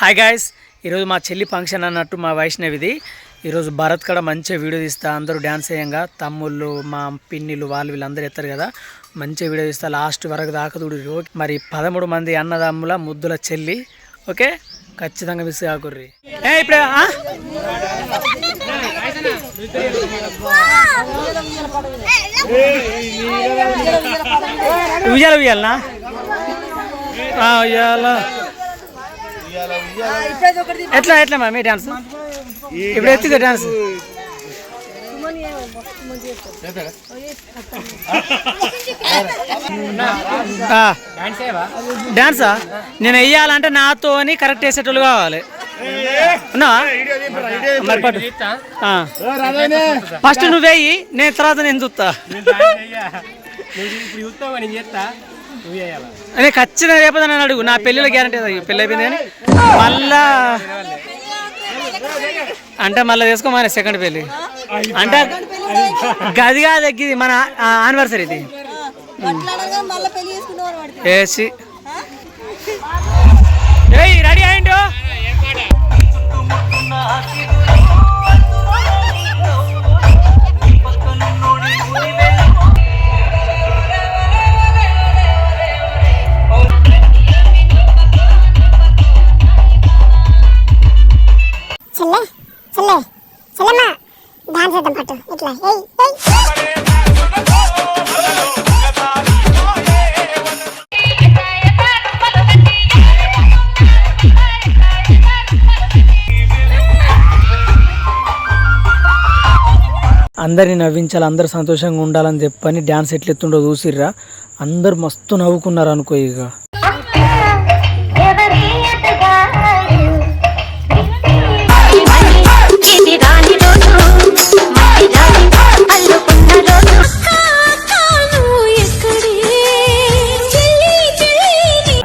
Hi guys ఈరోజు మా చెల్లి ఫంక్షన్ అన్నట్టు మా వైష్ణవిది ఈరోజు భరత్ కూడా మంచిగా వీడియో తీస్తా అందరూ డ్యాన్స్ వేయంగా తమ్ముళ్ళు మా పిన్నిలు వాళ్ళు వీళ్ళందరూ ఎత్తారు కదా మంచిగా వీడియో తీస్తా లాస్ట్ వరకు దాకదుడు మరి పదమూడు మంది అన్నదమ్ముల ముద్దుల చెల్లి ఓకే ఖచ్చితంగా మిస్ కాకుర్రి ఏ ఇప్పుడే ఆ? ఉయ్యాల ఉయ్యాలనా ఆ, ఉయ్యాల ఎట్లా ఎట్లా మమ్మీ డాన్స్? ఇప్పుడు ఎత్తుగా డాన్స్. ఆ. డాన్సా? నేను వెయ్యాలంటే నాతో అని కరెక్ట్ వేసేటోళ్ళు కావాలి. ఫస్ట్ నువ్వు వెయ్యి నేను తర్వాత నేను చూస్తా? అదే ఖచ్చితంగా రేపటి నన్ను అడుగు. నా పెళ్ళిలో గ్యారంటీ పెళ్ళి అయిపోయింది కానీ మళ్ళా అంటే మళ్ళీ చేసుకోమని సెకండ్ పెళ్ళి. అంటే గది కాదు ఇది మన ఆనివర్సరీ ఇది. ఏసి. ఏయ్ రెడీ అయ్యిండు అందరిని నవ్వించాలి అందరు సంతోషంగా ఉండాలని చెప్పని డ్యాన్స్ ఎట్లెత్తుండో చూసిర్రా. అందరు మస్తు నవ్వుకున్నారు అనుకో ఇక.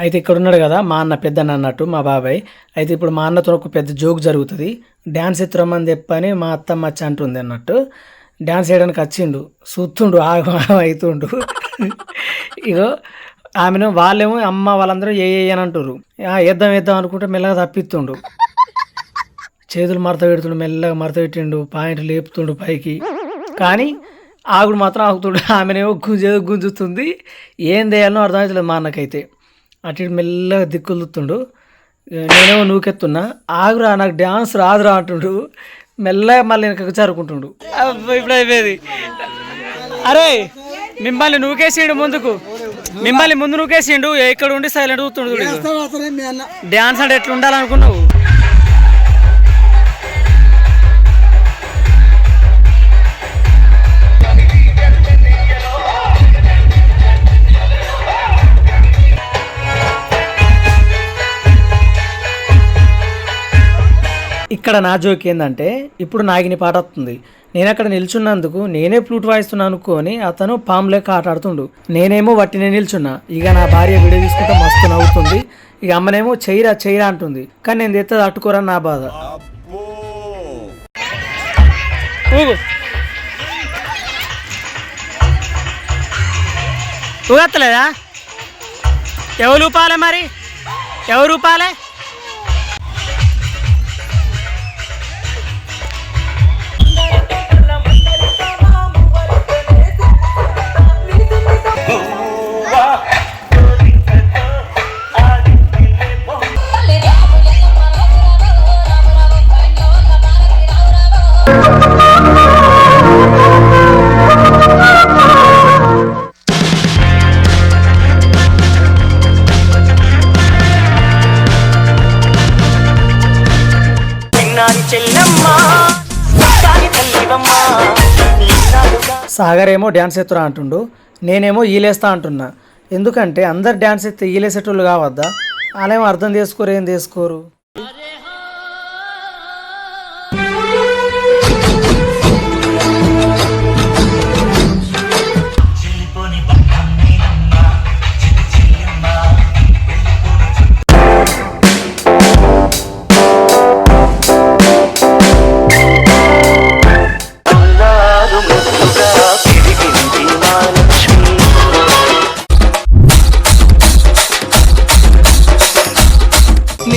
అయితే ఇక్కడ ఉన్నాడు కదా మా అన్న పెద్దన్న అన్నట్టు మా బాబాయ్. అయితే ఇప్పుడు మా అన్నతో ఒక పెద్ద జోక్ జరుగుతుంది. డ్యాన్స్ ఎత్తురమ్మని చెప్పని మా అత్తమ్మ వచ్చి అంటుంది అన్నట్టు. డ్యాన్స్ వేయడానికి వచ్చిండు చూస్తుండు ఆగం అవుతుండు ఇగో ఆమెను వాళ్ళేమో అమ్మ వాళ్ళందరూ ఏ ఏ అని అంటారు వేద్దాం వేద్దాం అనుకుంటే మెల్లగా తప్పిస్తుండు. చేతులు మరత పెడుతుండు మెల్లగా మరత పెట్టిండు పాయింట్ లేపుతుండు పైకి. కానీ ఆగుడు మాత్రం ఆగుతుండు. ఆమెనేమో గుంజే గుంజుతుంది. ఏం చేయాలనో అర్థమవుతలేదు మా అన్నకైతే. అటు ఇటు మెల్లగా దిక్కులు నేనేమో నూకెత్తున్నా. ఆగురా నాకు డ్యాన్స్ రాదురా అంటుండు. మెల్లగా మళ్ళీ వెనకకు జరుపుకుంటుండు ఇప్పుడు అయిపోయేది. అరే మిమ్మల్ని నూకేసిండు ముందుకు. మిమ్మల్ని ముందు నూకేసిండు ఇక్కడ ఉండి సైలెంట్ చూస్తుండు చూడు. డ్యాన్స్ అంటే ఎట్లా ఉండాలనుకున్నావు? ఇక్కడ నా జోక్ ఏంటంటే ఇప్పుడు నాగిని పాట వస్తుంది. నేను అక్కడ నిల్చున్నందుకు నేనే ఫ్లూట్ వాయిస్తున్నాను అనుకొని అతను పాము లెక్క ఆటాడుతుండు. నేనేమో వట్టినే నిల్చున్నా. ఇక నా భార్య వీడియో తీసుకుంటే మస్తు నవ్వుతుంది. ఇక అమ్మనేమో చెయ్యిరా చెయ్యిరా అంటుంది. కానీ నేను తెత్తది అట్టుకోరా నా బాధ. ఊగత్తలేదా? ఎవరు రూపాలే మరి? ఎవరు రూపాలే సాగర్ ఏమో డ్యాన్స్ ఎత్తురా అంటుండు. నేనేమో ఈలేస్తా అంటున్నా. ఎందుకంటే అందరు డ్యాన్స్ ఎత్తే ఈలేసేటోళ్ళు కావద్దా? వాళ్ళేమో అర్థం చేసుకోరు ఏం చేసుకోరు?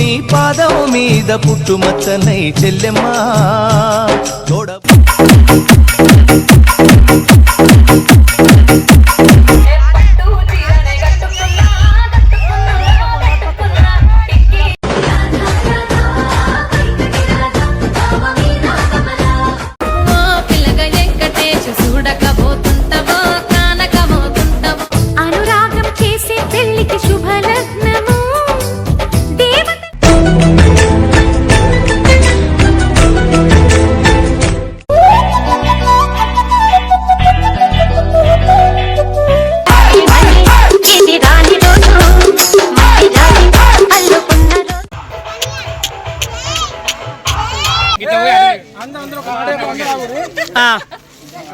నీ పాదం మీద పుట్టుమచ్చనై చెల్లెమ్మా.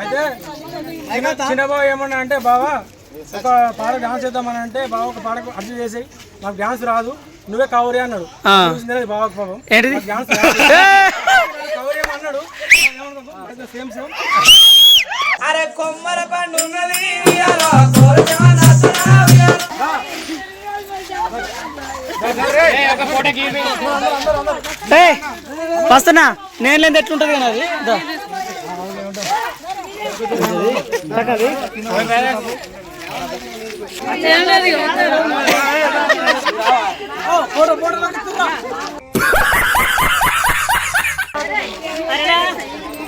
అయితే చిన్న- చిన్న బావ ఏమన్నా అంటే బావా ఒక పాట డాన్స్ చేద్దామని అంటే బావ ఒక పాట అర్జు చేసి నాకు డాన్స్ రాదు. నువ్వే కవరి అన్నాడు. చూసిందే బావ పాపం. డాన్స్. కవరి సేమ్ సేమ్ వస్తున్నా. నేను లేదు ఎట్లుంటది కానీ అది?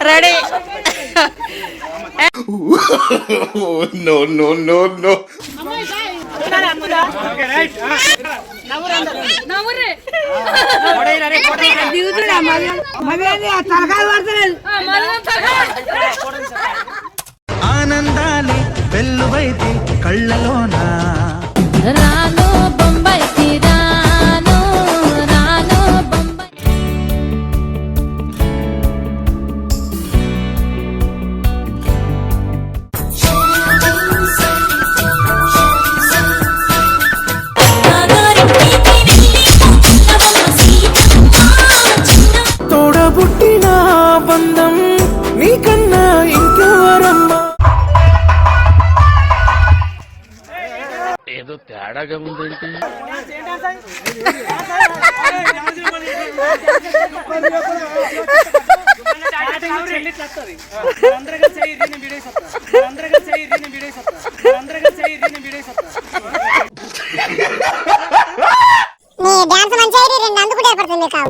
Ready. No no no no. ఆనందాలే వెల్లువైతే కళ్ళలోనా?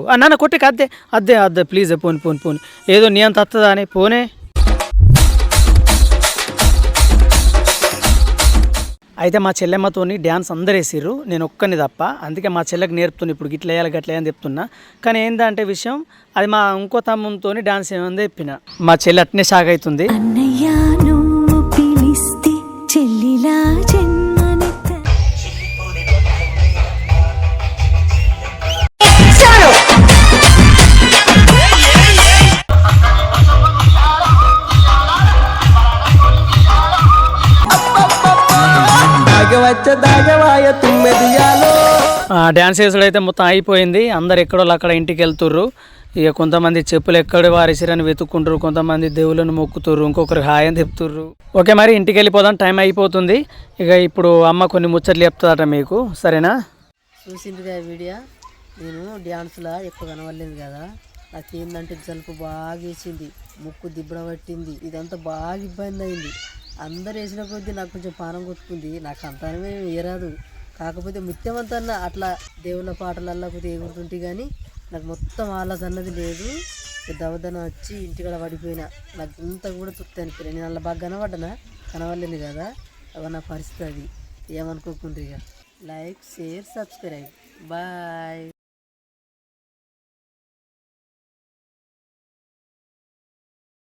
ఆ, నాన్న కొట్టి అద్దే అద్దే అద్దే ప్లీజ్ పోని పోని పోని. ఏదో నీ అంత వస్తుందా అని పోనే. అయితే మా చెల్లెమ్మతోని డ్యాన్స్ అందరు వేసిర్రు నేను ఒక్కని తప్ప. అందుకే మా చెల్లెకి నేర్పుతున్నా ఇప్పుడు గిట్ల వేయాలి గట్ల అని చెప్తున్నా. కానీ ఏందంటే విషయం అది మా ఇంకో తమ్ముతో డాన్స్ ఏమని చెప్పిన. మా చెల్లి అట్నే షాక్ అవుతుంది. అన్నయ్య పిలిస్తే చెల్లిలా డ్యాన్స్ వేసుడు అయితే మొత్తం అయిపోయింది. అందరు ఎక్కడో అక్కడ ఇంటికి వెళ్తుర్రు. ఇక కొంతమంది చెప్పులు ఎక్కడ వారేసిరని వెతుక్కుంటారు కొంతమంది దేవులను మొక్కుతుర్రు ఇంకొకరు హాయ్ అని చెప్తుర్రు. ఓకే మరి ఇంటికి వెళ్ళిపోదాం టైం అయిపోతుంది. ఇక ఇప్పుడు అమ్మ కొన్ని ముచ్చట్లు చెప్తుందట మీకు. సరేనా? ఈ వీడియో. నేను డ్యాన్స్లో ఎక్కువ కనవలేదు కదా. నాకు ఏంటంటే జలుపు బాగా వేసింది ముక్కు దిబ్బడ పట్టింది. ఇదంతా బాగా ఇబ్బంది అయింది. అందరు వేసిన కొద్దీ నాకు కొంచెం పానం కొట్టుకుంది. నాకు అంతనమే వేయరాదు కాకపోతే ముత్యమంతా అట్లా దేవుళ్ళ పాటలల్లో కొద్దిగా ఎగురుతుంటే కానీ నాకు మొత్తం ఆలోచన్నది లేదు. దవదన వచ్చి ఇంటికాడ పడిపోయినా. నాకు ఇంత కూడా తృప్తి అనిపోయినా నేను అలా బాగా కనబడ్డనా? కనవలేను కదా? అవ నా పరిస్థితి అది. ఏమనుకోకుండా ఇక లైక్ షేర్ సబ్స్క్రైబ్. బాయ్.